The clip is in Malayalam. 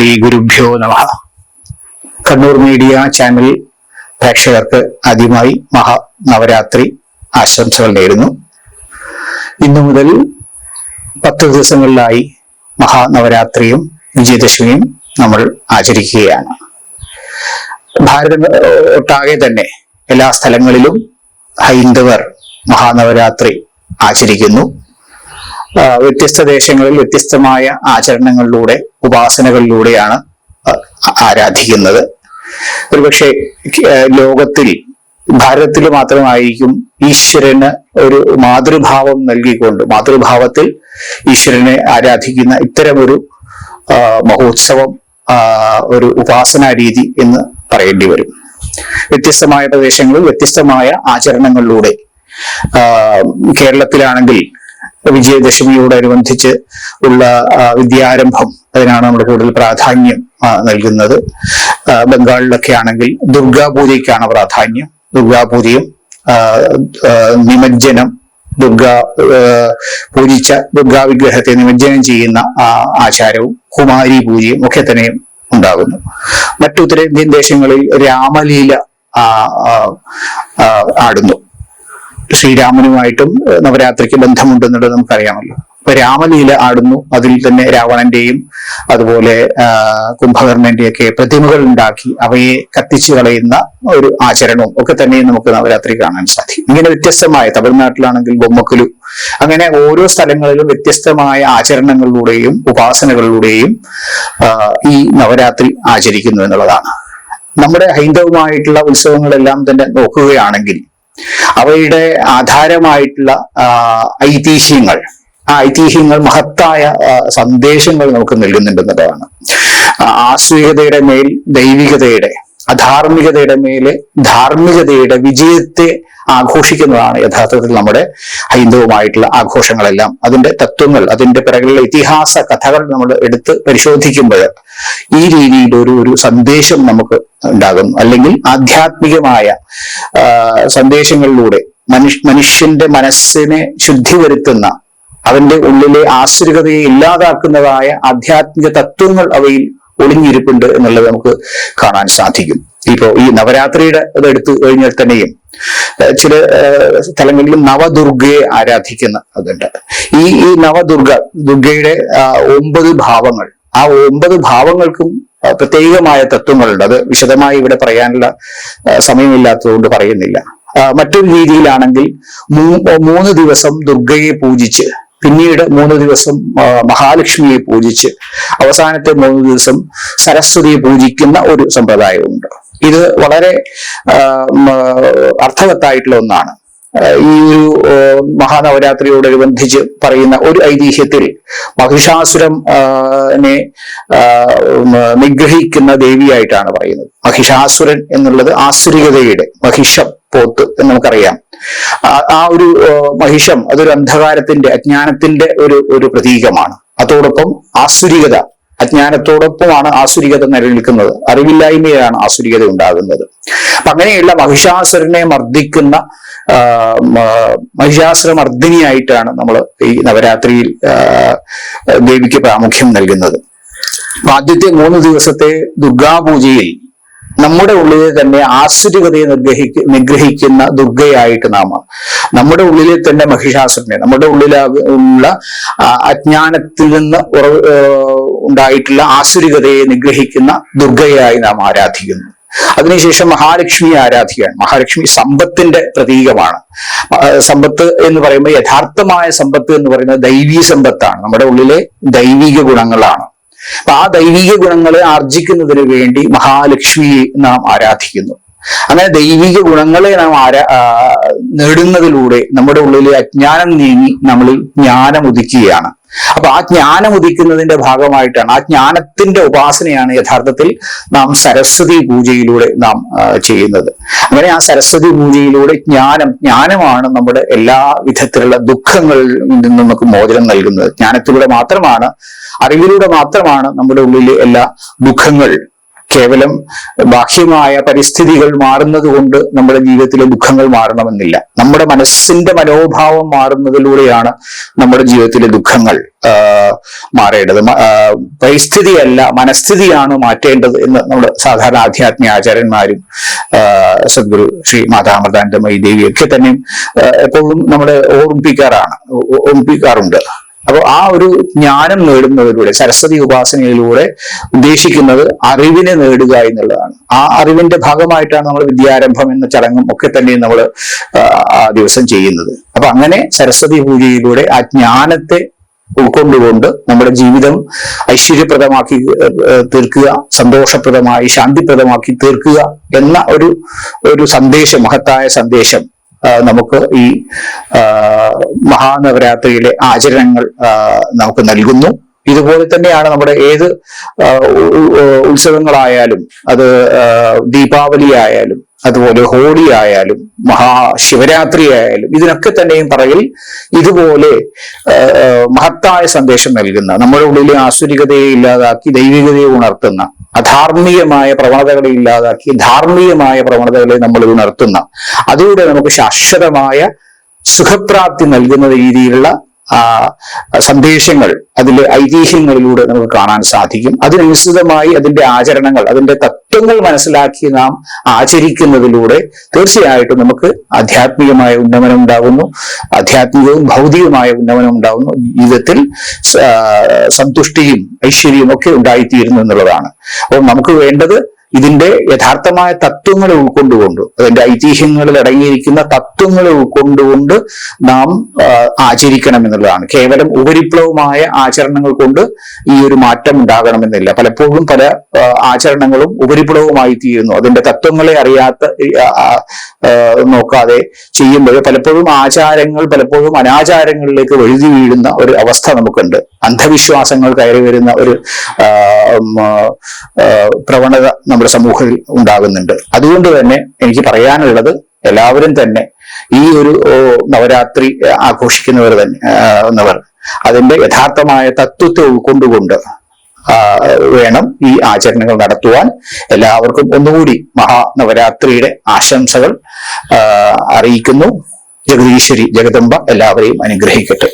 ശ്രീ ഗുരുഭ്യോ നമ. കണ്ണൂർ മീഡിയ ചാനൽ പ്രേക്ഷകർക്ക് ആദ്യമായി മഹാ നവരാത്രി ആശംസകൾ നേരുന്നു. ഇന്നു മുതൽ പത്ത് ദിവസങ്ങളിലായി മഹാനവരാത്രിയും വിജയദശമിയും നമ്മൾ ആചരിക്കുകയാണ്. ഭാരതം ഒട്ടാകെ തന്നെ എല്ലാ സ്ഥലങ്ങളിലും ഹൈന്ദവർ മഹാനവരാത്രി ആചരിക്കുന്നു. വ്യത്യസ്ത ദേശങ്ങളിൽ വ്യത്യസ്തമായ ആചരണങ്ങളിലൂടെ ഉപാസനകളിലൂടെയാണ് ആരാധിക്കുന്നത്. ഒരുപക്ഷെ ലോകത്തിൽ ഭാരതത്തിൽ മാത്രമായിരിക്കും ഈശ്വരന് ഒരു മാതൃഭാവം നൽകിക്കൊണ്ട് മാതൃഭാവത്തിൽ ഈശ്വരനെ ആരാധിക്കുന്ന ഇത്തരമൊരു മഹോത്സവം ഒരു ഉപാസനാ രീതി എന്ന് പറയേണ്ടി വരും. വ്യത്യസ്തമായ പ്രദേശങ്ങളിൽ വ്യത്യസ്തമായ ആചരണങ്ങളിലൂടെ കേരളത്തിലാണെങ്കിൽ വിജയദശമിയോടനുബന്ധിച്ച് ഉള്ള വിദ്യാരംഭം അതിനാണ് നമ്മൾ കൂടുതൽ പ്രാധാന്യം നൽകുന്നത്. ബംഗാളിലൊക്കെ ആണെങ്കിൽ ദുർഗാപൂജയ്ക്കാണ് പ്രാധാന്യം. ദുർഗാപൂജയും നിമജ്ജനം ദുർഗ പൂജിച്ച ദുർഗാ വിഗ്രഹത്തെ നിമജ്ജനം ചെയ്യുന്ന ആചാരവും കുമാരി പൂജയും ഒക്കെ തന്നെയും ഉണ്ടാകുന്നു. മറ്റു ഉത്തരേന്ത്യൻ ദേശങ്ങളിൽ രാമലീല ആടുന്നു. ശ്രീരാമനുമായിട്ടും നവരാത്രിക്ക് ബന്ധമുണ്ടെന്നുള്ളത് നമുക്കറിയാമല്ലോ. അപ്പൊ രാമലീല ആടുന്നു. അതിൽ തന്നെ രാവണന്റെയും അതുപോലെ കുംഭകർണന്റെയൊക്കെ പ്രതിമകൾ ഉണ്ടാക്കി അവയെ കത്തിച്ചു കളയുന്ന ഒരു ആചരണവും ഒക്കെ തന്നെ നമുക്ക് നവരാത്രി കാണാൻ സാധിക്കും. ഇങ്ങനെ വ്യത്യസ്തമായ തമിഴ്നാട്ടിലാണെങ്കിൽ ബൊമ്മക്കുലു അങ്ങനെ ഓരോ സ്ഥലങ്ങളിലും വ്യത്യസ്തമായ ആചരണങ്ങളിലൂടെയും ഉപാസനകളിലൂടെയും ഈ നവരാത്രി ആചരിക്കുന്നു എന്നുള്ളതാണ്. നമ്മുടെ ഹൈന്ദവമായിട്ടുള്ള ഉത്സവങ്ങളെല്ലാം തന്നെ നോക്കുകയാണെങ്കിൽ അവയുടെ ആധാരമായിട്ടുള്ള ഐതിഹ്യങ്ങൾ. ആ ഐതിഹ്യങ്ങൾ മഹത്തായ സന്ദേശങ്ങൾ നമുക്ക് നൽകുന്നുണ്ടെന്നുള്ളതാണ്. ആസ്വീകതയുടെ മേൽ ദൈവികതയുടെ അധാർമികതയുടെ മേലെ ധാർമ്മികതയുടെ വിജയത്തെ ആഘോഷിക്കുന്നതാണ് യഥാർത്ഥത്തിൽ നമ്മുടെ ഹൈന്ദവമായിട്ടുള്ള ആഘോഷങ്ങളെല്ലാം. അതിന്റെ തത്വങ്ങൾ അതിന്റെ പിറകിലുള്ള ഇതിഹാസ കഥകൾ നമ്മൾ എടുത്ത് പരിശോധിക്കുമ്പോൾ ഈ രീതിയിൽ ഒരു ഒരു സന്ദേശം നമുക്ക് ഉണ്ടാകുന്നു. അല്ലെങ്കിൽ ആധ്യാത്മികമായ സന്ദേശങ്ങളിലൂടെ മനുഷ്യ മനുഷ്യന്റെ മനസ്സിനെ ശുദ്ധി വരുത്തുന്ന അവന്റെ ഉള്ളിലെ ആശ്രിതതയെ ഇല്ലാതാക്കുന്നതായ ആധ്യാത്മിക തത്വങ്ങൾ അവയിൽ ഒളിഞ്ഞിരിപ്പുണ്ട് എന്നുള്ളത് നമുക്ക് കാണാൻ സാധിക്കും. ഇപ്പോ ഈ നവരാത്രിയുടെ അത് എടുത്തു കഴിഞ്ഞാൽ തന്നെയും ചില സ്ഥലങ്ങളിലും നവദുർഗയെ ആരാധിക്കുന്ന അതുണ്ട്. ഈ ഈ നവദുർഗ ദുർഗയുടെ ഒമ്പത് ഭാവങ്ങൾ ആ ഒമ്പത് ഭാവങ്ങൾക്കും പ്രത്യേകമായ തത്വങ്ങളുണ്ട്. അത് വിശദമായി ഇവിടെ പറയാനുള്ള സമയമില്ലാത്തതുകൊണ്ട് പറയുന്നില്ല. മറ്റൊരു രീതിയിലാണെങ്കിൽ മൂന്ന് ദിവസം ദുർഗയെ പൂജിച്ച് പിന്നീട് മൂന്ന് ദിവസം മഹാലക്ഷ്മിയെ പൂജിച്ച് അവസാനത്തെ മൂന്ന് ദിവസം സരസ്വതിയെ പൂജിക്കുന്ന ഒരു സമ്പ്രദായമുണ്ട്. ഇത് വളരെ അർത്ഥവത്തായിട്ടുള്ള ഒന്നാണ്. ഈ ഒരു മഹാനവരാത്രിയോടനുബന്ധിച്ച് പറയുന്ന ഒരു ഐതിഹ്യത്തിൽ മഹിഷാസുരം നെ നിഗ്രഹിക്കുന്ന ദേവിയായിട്ടാണ് പറയുന്നത്. മഹിഷാസുരൻ എന്നുള്ളത് ആസുരികതയുടെ മഹിഷ പോത്ത് എന്ന് നമുക്കറിയാം. ആ- ഒരു മഹിഷം അതൊരു അന്ധകാരത്തിന്റെ അജ്ഞാനത്തിന്റെ ഒരു ഒരു പ്രതീകമാണ്. അതോടൊപ്പം ആസുരികത അജ്ഞാനത്തോടൊപ്പമാണ് ആസുരികത നിലനിൽക്കുന്നത്. അറിവില്ലായ്മയാണ് ആസുരികത ഉണ്ടാകുന്നത്. അപ്പൊ അങ്ങനെയുള്ള മഹിഷാസുരനെ മർദ്ദിക്കുന്ന മഹിഷാസുര മർദ്ദിനിയായിട്ടാണ് നമ്മൾ ഈ നവരാത്രിയിൽ ദേവിക്ക് പ്രാമുഖ്യം നൽകുന്നത്. ആദ്യത്തെ മൂന്ന് ദിവസത്തെ ദുർഗാപൂജയിൽ നമ്മുടെ ഉള്ളിലെ തന്നെ ആസുരികതയെ നിർഗ്രഹിക്ക നിഗ്രഹിക്കുന്ന ദുർഗയായിട്ട് നാം നമ്മുടെ ഉള്ളിലെ തന്നെ മഹിഷാസുരനെ നമ്മുടെ ഉള്ളിൽ ഉള്ള അജ്ഞാനത്തിൽ നിന്ന് ഉണ്ടായിട്ടുള്ള ആസുരികതയെ നിഗ്രഹിക്കുന്ന ദുർഗയായി നാം ആരാധിക്കുന്നു. അതിനുശേഷം മഹാലക്ഷ്മിയെ ആരാധിക്കുകയാണ്. മഹാലക്ഷ്മി സമ്പത്തിന്റെ പ്രതീകമാണ്. സമ്പത്ത് എന്ന് പറയുമ്പോൾ യഥാർത്ഥമായ സമ്പത്ത് എന്ന് പറയുന്നത് ദൈവീ സമ്പത്താണ്. നമ്മുടെ ഉള്ളിലെ ദൈവിക ഗുണങ്ങളാണ്. അപ്പൊ ആ ദൈവിക ഗുണങ്ങളെ ആർജിക്കുന്നതിന് വേണ്ടി മഹാലക്ഷ്മിയെ നാം ആരാധിക്കുന്നു. അങ്ങനെ ദൈവിക ഗുണങ്ങളെ നാം ആരാ നേടുന്നതിലൂടെ നമ്മുടെ ഉള്ളിലെ അജ്ഞാനം നീങ്ങി നമ്മളിൽ ജ്ഞാനം ഉദിക്കുകയാണ് അപ്പൊ ആ ജ്ഞാനം ഉദിക്കുന്നതിന്റെ ഭാഗമായിട്ടാണ് ആ ജ്ഞാനത്തിന്റെ ഉപാസനയാണ് യഥാർത്ഥത്തിൽ നാം സരസ്വതി പൂജയിലൂടെ നാം ചെയ്യുന്നത്. അങ്ങനെ ആ സരസ്വതി പൂജയിലൂടെ ജ്ഞാനം ജ്ഞാനമാണ് നമ്മുടെ എല്ലാ വിധത്തിലുള്ള ദുഃഖങ്ങളിൽ നിന്നും നമുക്ക് മോചനം നൽകുന്നത്. ജ്ഞാനത്തിലൂടെ മാത്രമാണ് അറിവിലൂടെ മാത്രമാണ് നമ്മുടെ ഉള്ളിലെ എല്ലാ ദുഃഖങ്ങൾ. കേവലം ബാഹ്യമായ പരിസ്ഥിതികൾ മാറുന്നത് കൊണ്ട് നമ്മുടെ ജീവിതത്തിലെ ദുഃഖങ്ങൾ മാറണമെന്നില്ല. നമ്മുടെ മനസ്സിന്റെ മനോഭാവം മാറുന്നതിലൂടെയാണ് നമ്മുടെ ജീവിതത്തിലെ ദുഃഖങ്ങൾ മാറേണ്ടത്. പരിസ്ഥിതിയല്ല മനസ്ഥിതിയാണ് മാറ്റേണ്ടത് എന്ന് നമ്മുടെ സാധാരണ ആധ്യാത്മിക ആചാര്യന്മാരും സദ്ഗുരു ശ്രീ മാതാമൃതാനന്ദമയി ദേവിയൊക്കെ തന്നെയും എപ്പോഴും നമ്മളെ ഓർമ്മിപ്പിക്കാറാണ് ഓർമ്മിപ്പിക്കാറുണ്ട്. അപ്പോൾ ആ ഒരു ജ്ഞാനം നേടുന്നതിലൂടെ സരസ്വതി ഉപാസനയിലൂടെ ഉദ്ദേശിക്കുന്നത് അറിവിനെ നേടുക എന്നുള്ളതാണ്. ആ അറിവിന്റെ ഭാഗമായിട്ടാണ് നമ്മൾ വിദ്യാരംഭം എന്ന ചടങ്ങും ഒക്കെ തന്നെ നമ്മൾ ആ ദിവസം ചെയ്യുന്നത്. അപ്പൊ അങ്ങനെ സരസ്വതി പൂജയിലൂടെ ആ ജ്ഞാനത്തെ ഉൾക്കൊണ്ടുകൊണ്ട് നമ്മുടെ ജീവിതം ഐശ്വര്യപ്രദമാക്കി തീർക്കുക സന്തോഷപ്രദമായി ശാന്തിപ്രദമാക്കി തീർക്കുക എന്ന ഒരു ഒരു സന്ദേശം മഹത്തായ സന്ദേശം നമുക്ക് ഈ മഹാനവരാത്രിയിലെ ആചരണങ്ങൾ നമുക്ക് നൽകുന്നു. ഇതുപോലെ തന്നെയാണ് നമ്മുടെ ഏത് ഉത്സവങ്ങളായാലും അത് ദീപാവലി ആയാലും അതുപോലെ ഹോളി ആയാലും മഹാശിവരാത്രി ആയാലും ഇതിനൊക്കെ തന്നെയും പറയിൽ ഇതുപോലെ മഹത്തായ സന്ദേശം നൽകുന്ന നമ്മുടെ ഉള്ളിലെ ആസുരികതയെ ഇല്ലാതാക്കി ദൈവികതയെ ഉണർത്തുന്ന അധാർമികമായ പ്രവണതകളെ ഇല്ലാതാക്കി ധാർമ്മികമായ പ്രവണതകളെ നമ്മൾ ഉണർത്തുന്ന അതിലൂടെ നമുക്ക് ശാശ്വതമായ സുഖപ്രാപ്തി നൽകുന്ന രീതിയിലുള്ള സന്ദേശങ്ങൾ അതിലെ ഐതിഹ്യങ്ങളിലൂടെ നമുക്ക് കാണാൻ സാധിക്കും. അതിനനുസൃതമായി അതിന്റെ ആചരണങ്ങൾ അതിന്റെ തത്വങ്ങൾ മനസ്സിലാക്കി നാം ആചരിക്കുന്നതിലൂടെ തീർച്ചയായിട്ടും നമുക്ക് ആധ്യാത്മികമായ ഉന്നമനം ഉണ്ടാകുന്നു. ആധ്യാത്മികവും ഭൗതികമായ ഉന്നമനം ഉണ്ടാകുന്നു. ജീവിതത്തിൽ സന്തുഷ്ടിയും ഐശ്വര്യവും ഒക്കെ ഉണ്ടായിത്തീരുന്നു എന്നുള്ളതാണ്. അപ്പോൾ നമുക്ക് വേണ്ടത് ഇതിന്റെ യഥാർത്ഥമായ തത്വങ്ങളെ ഉൾക്കൊണ്ടുകൊണ്ട് അതിന്റെ ഐതിഹ്യങ്ങളിൽ അടങ്ങിയിരിക്കുന്ന തത്വങ്ങളെ ഉൾക്കൊണ്ടുകൊണ്ട് നാം ആചരിക്കണം എന്നുള്ളതാണ്. കേവലം ഉപരിപ്ലവമായ ആചരണങ്ങൾ കൊണ്ട് ഈ ഒരു മാറ്റം ഉണ്ടാകണമെന്നില്ല. പലപ്പോഴും പല ആചരണങ്ങളും ഉപരിപ്ലവമായി തീരുന്നു. അതിന്റെ തത്വങ്ങളെ അറിയാത്ത നോക്കാതെ ചെയ്യുമ്പോൾ പലപ്പോഴും ആചാരങ്ങൾ പലപ്പോഴും അനാചാരങ്ങളിലേക്ക് വഴുതി വീഴുന്ന ഒരു അവസ്ഥ നമുക്കുണ്ട്. അന്ധവിശ്വാസങ്ങൾ കയറി വരുന്ന ഒരു ആ, പ്രവണത നമ്മുടെ സമൂഹത്തിൽ ഉണ്ടാകുന്നുണ്ട്. അതുകൊണ്ട് തന്നെ എനിക്ക് പറയാനുള്ളത് എല്ലാവരും തന്നെ ഈ ഒരു നവരാത്രി ആഘോഷിക്കുന്നവർ തന്നെ എന്നവർ അതിന്റെ യഥാർത്ഥമായ തത്വത്തെ ഉൾക്കൊണ്ടുകൊണ്ട് വേണം ഈ ആചരണങ്ങൾ നടത്തുവാൻ. എല്ലാവർക്കും ഒന്നുകൂടി മഹാനവരാത്രിയുടെ ആശംസകൾ അറിയിക്കുന്നു. ജഗദീശ്വരി ജഗദമ്പ എല്ലാവരെയും അനുഗ്രഹിക്കട്ടെ.